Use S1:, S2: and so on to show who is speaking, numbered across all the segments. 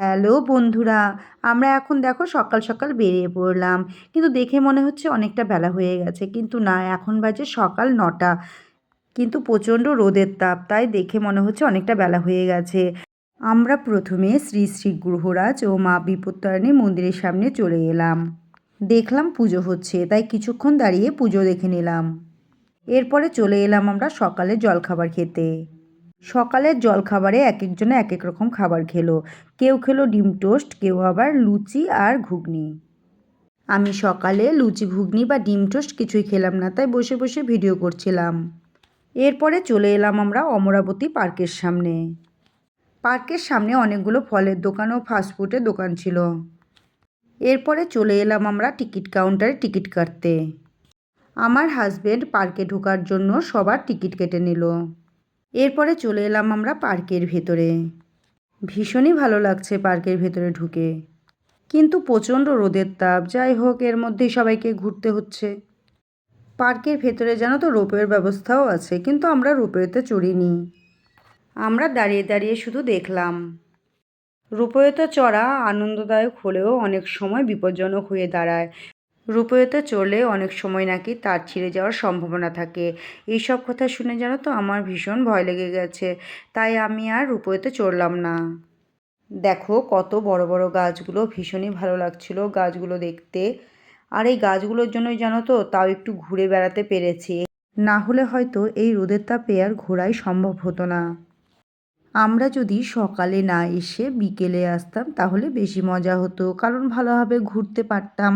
S1: Hello বন্ধুরা, আমরা এখন দেখো সকাল সকাল বেরিয়ে পড়লাম। কিন্তু দেখে মনে হচ্ছে অনেকটা বেলা হয়ে গেছে। কিন্তু না, এখন বাজে সকাল নটা। কিন্তু প্রচণ্ড রোদের তাপ, তাই দেখে মনে হচ্ছে অনেকটা বেলা হয়ে গেছে। আমরা প্রথমে শ্রী শ্রী গ্রহরাজ ও মা বিপত্তারিণী মন্দিরের সামনে চলে এলাম। দেখলাম পুজো হচ্ছে, তাই কিছুক্ষণ দাঁড়িয়ে পুজো দেখে নিলাম। এরপরে চলে এলাম আমরা সকালে জলখাবার খেতে। সকালের জলখাবারে এক একজনে এক এক রকম খাবার খেলো। কেউ খেলো ডিম টোস্ট, কেউ আবার লুচি আর ঘুগনি। আমি সকালে লুচি, ঘুগনি বা ডিম টোস্ট কিছুই খেলাম না, তাই বসে বসে ভিডিও করছিলাম। এরপরে চলে এলাম আমরা অমরাবতী পার্কের সামনে। পার্কের সামনে অনেকগুলো ফলের দোকান ও ফাস্টফুডের দোকান ছিল। এরপরে চলে এলাম আমরা টিকিট কাউন্টারে টিকিট কাটতে। আমার হাজবেন্ড পার্কে ঢোকার জন্য সবার টিকিট কেটে নিল। এরপরে চলে এলাম আমরা পার্কের ভেতরে। ভীষণই ভালো লাগছে পার্কের ভেতরে ঢুকে। কিন্তু প্রচণ্ড রোদের তাপ, যাই হোক, এর মধ্যেই সবাইকে ঘুরতে হচ্ছে। পার্কের ভেতরে জানো তো রোপওয়ের ব্যবস্থাও আছে, কিন্তু আমরা রোপওয়েতে চড়িনি। আমরা দাঁড়িয়ে দাঁড়িয়ে শুধু দেখলাম। রোপওয়েতে চড়া আনন্দদায়ক হলেও অনেক সময় বিপজ্জনক হয়ে দাঁড়ায়। রূপওয়েতে চড়লে অনেক সময় নাকি তার ছিঁড়ে যাওয়ার সম্ভাবনা থাকে। এই সব কথা শুনে জানো তো আমার ভীষণ ভয় লেগে গেছে। তাই আমি আর রূপওয়েতে চড়লাম না। দেখো কত বড় বড় গাছগুলো ভীষণই ভালো লাগছিল গাছগুলো দেখতে। আর এই গাছগুলোর জন্যই জানো তো তাও একটু ঘুরে বেড়াতে পেরেছি। না হলে হয়তো এই রোদের তাপে আর ঘোরাই সম্ভব হতো না। আমরা যদি সকালে না এসে বিকেলে আসতাম তাহলে বেশি মজা হতো, কারণ ভালোভাবে ঘুরতে পারতাম।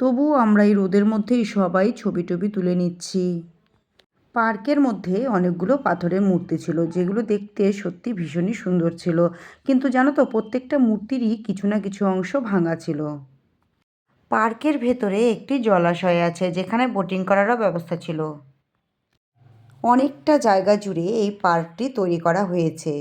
S1: তবুও আমরা এই রোদের মধ্যেই সবাই ছবি টবি তুলে নিচ্ছি। পার্কের মধ্যে অনেকগুলো পাথরের মূর্তি ছিল, যেগুলো দেখতে সত্যি ভীষণই সুন্দর ছিল। কিন্তু জানো তো, প্রত্যেকটা মূর্তিরই কিছু না কিছু অংশ ভাঙা ছিল। পার্কের ভেতরে একটি জলাশয় আছে, যেখানে বোটিং করারও ব্যবস্থা ছিল। অনেকটা জায়গা জুড়ে এই পার্কটি তৈরি করা হয়েছে।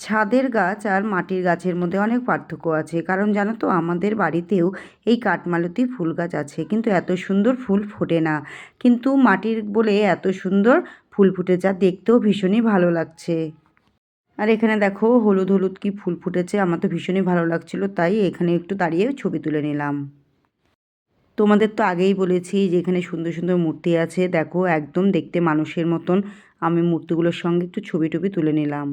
S1: ছাদের গাছ আর মাটির গাছের মধ্যে অনেক পার্থক্য আছে। কারণ জানো তো, আমাদের বাড়িতেও এই কাঠমালতি ফুল গাছ আছে, কিন্তু এত সুন্দর ফুল ফোটে না। কিন্তু মাটির বলে এত সুন্দর ফুল ফুটে যা দেখতেও ভীষণই ভালো লাগছে। আর এখানে দেখো, হলুদ হলুদ কি ফুল ফুটেছে, আমার তো ভীষণই ভালো লাগছিল, তাই এখানে একটু দাঁড়িয়ে ছবি তুলে নিলাম। তোমাদের তো আগেই বলেছি যে এখানে সুন্দর সুন্দর মূর্তি আছে, দেখো, একদম দেখতে মানুষের মতন। আমি মূর্তিগুলোর সঙ্গে একটু ছবি টবি তুলে নিলাম।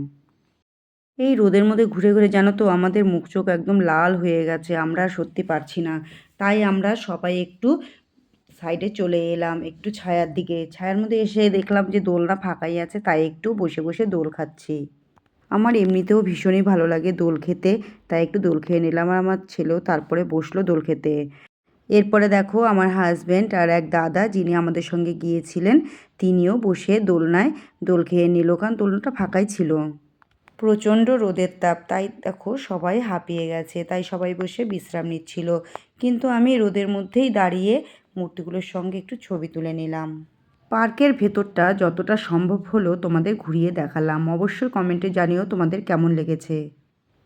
S1: এই রোদের মধ্যে ঘুরে ঘুরে জানো তো আমাদের মুখ চোখ একদম লাল হয়ে গেছে, আমরা সত্যি পারছি না। তাই আমরা সবাই একটু সাইডে চলে এলাম, একটু ছায়ার দিকে। ছায়ার মধ্যে এসে দেখলাম যে দোলনা ফাঁকাই আছে, তাই একটু বসে বসে দোল খাচ্ছি। আমার এমনিতেও ভীষণই ভালো লাগে দোল খেতে, তাই একটু দোল খেয়ে নিলাম আর আমার ছেলেও তারপরে বসল দোল খেতে। এরপরে দেখো আমার হাজব্যান্ড আর এক দাদা যিনি আমাদের সঙ্গে গিয়েছিলেন, তিনিও বসে দোলনায় দোল খেয়ে নিল, কারণ দোলনাটা ফাঁকাই ছিল। প্রচণ্ড রোদের তাপ, তাই দেখো সবাই হাঁপিয়ে গেছে, তাই সবাই বসে বিশ্রাম নিচ্ছিল। কিন্তু আমি রোদের মধ্যেই দাঁড়িয়ে মূর্তিগুলোর সঙ্গে একটু ছবি তুলে নিলাম। পার্কের ভেতরটা যতটা সম্ভব হলো তোমাদের ঘুরিয়ে দেখালাম। অবশ্যই কমেন্টে জানিও তোমাদের কেমন লেগেছে।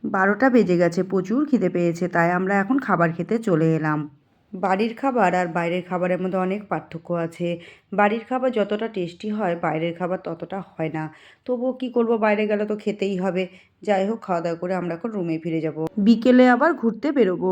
S1: বারোটা বেজে গেছে, প্রচুর খিদে পেয়েছে, তাই আমরা এখন খাবার খেতে চলে এলাম। বাড়ির খাবার আর বাইরের খাবারের মধ্যে অনেক পার্থক্য আছে। বাড়ির খাবার যতটা টেস্টি হয়, বাইরের খাবার ততটা হয় না। তবুও কি করব, বাইরে গেলে তো খেতেই হবে। যাই হোক, খাওয়া দাওয়া করে আমরা এখন রুমে ফিরে যাব। বিকেলে আবার ঘুরতে বেরোবো।